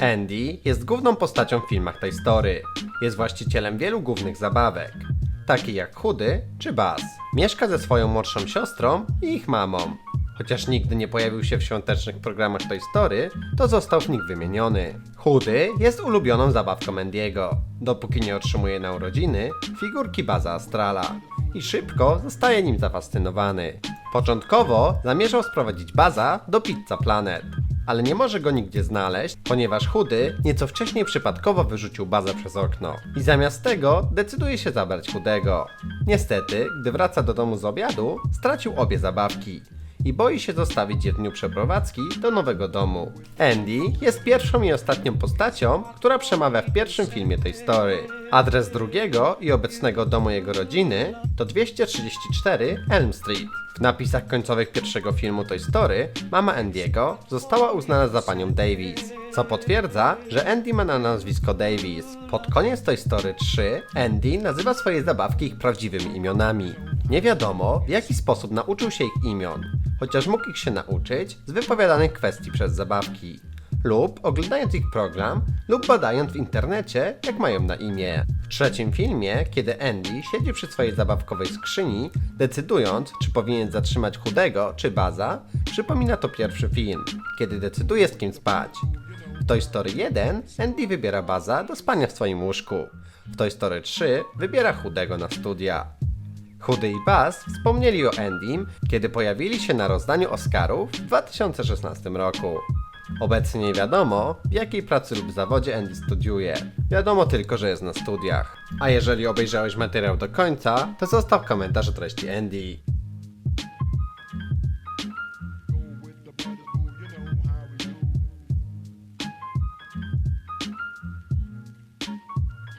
Andy jest główną postacią w filmach tej story. Jest właścicielem wielu głównych zabawek, takich jak Chudy czy Buzz. Mieszka ze swoją młodszą siostrą i ich mamą. Chociaż nigdy nie pojawił się w świątecznych programach Toy Story, to został w nich wymieniony. Chudy jest ulubioną zabawką Andiego, dopóki nie otrzymuje na urodziny figurki Baza Astrala i szybko zostaje nim zafascynowany. Początkowo zamierzał sprowadzić Baza do Pizza Planet, ale nie może go nigdzie znaleźć, ponieważ Chudy nieco wcześniej przypadkowo wyrzucił Bazę przez okno i zamiast tego decyduje się zabrać Chudego. Niestety, gdy wraca do domu z obiadu, stracił obie zabawki i boi się zostawić je w dniu przeprowadzki do nowego domu. Andy jest pierwszą i ostatnią postacią, która przemawia w pierwszym filmie tej story. Adres drugiego i obecnego domu jego rodziny to 234 Elm Street. W napisach końcowych pierwszego filmu Toy Story mama Andiego została uznana za panią Davis, co potwierdza, że Andy ma na nazwisko Davis. Pod koniec Toy Story 3 Andy nazywa swoje zabawki ich prawdziwymi imionami. Nie wiadomo, w jaki sposób nauczył się ich imion, chociaż mógł ich się nauczyć z wypowiadanych kwestii przez zabawki, lub oglądając ich program, lub badając w internecie, jak mają na imię. W trzecim filmie, kiedy Andy siedzi przy swojej zabawkowej skrzyni, decydując, czy powinien zatrzymać chudego, czy baza, przypomina to pierwszy film, kiedy decyduje z kim spać. W Toy Story 1 Andy wybiera baza do spania w swoim łóżku. W Toy Story 3 wybiera chudego na studia. Chudy i Buzz wspomnieli o Endym, kiedy pojawili się na rozdaniu Oscarów w 2016 roku. Obecnie nie wiadomo, w jakiej pracy lub zawodzie Andy studiuje. Wiadomo tylko, że jest na studiach. A jeżeli obejrzałeś materiał do końca, to zostaw komentarz o treści Andy.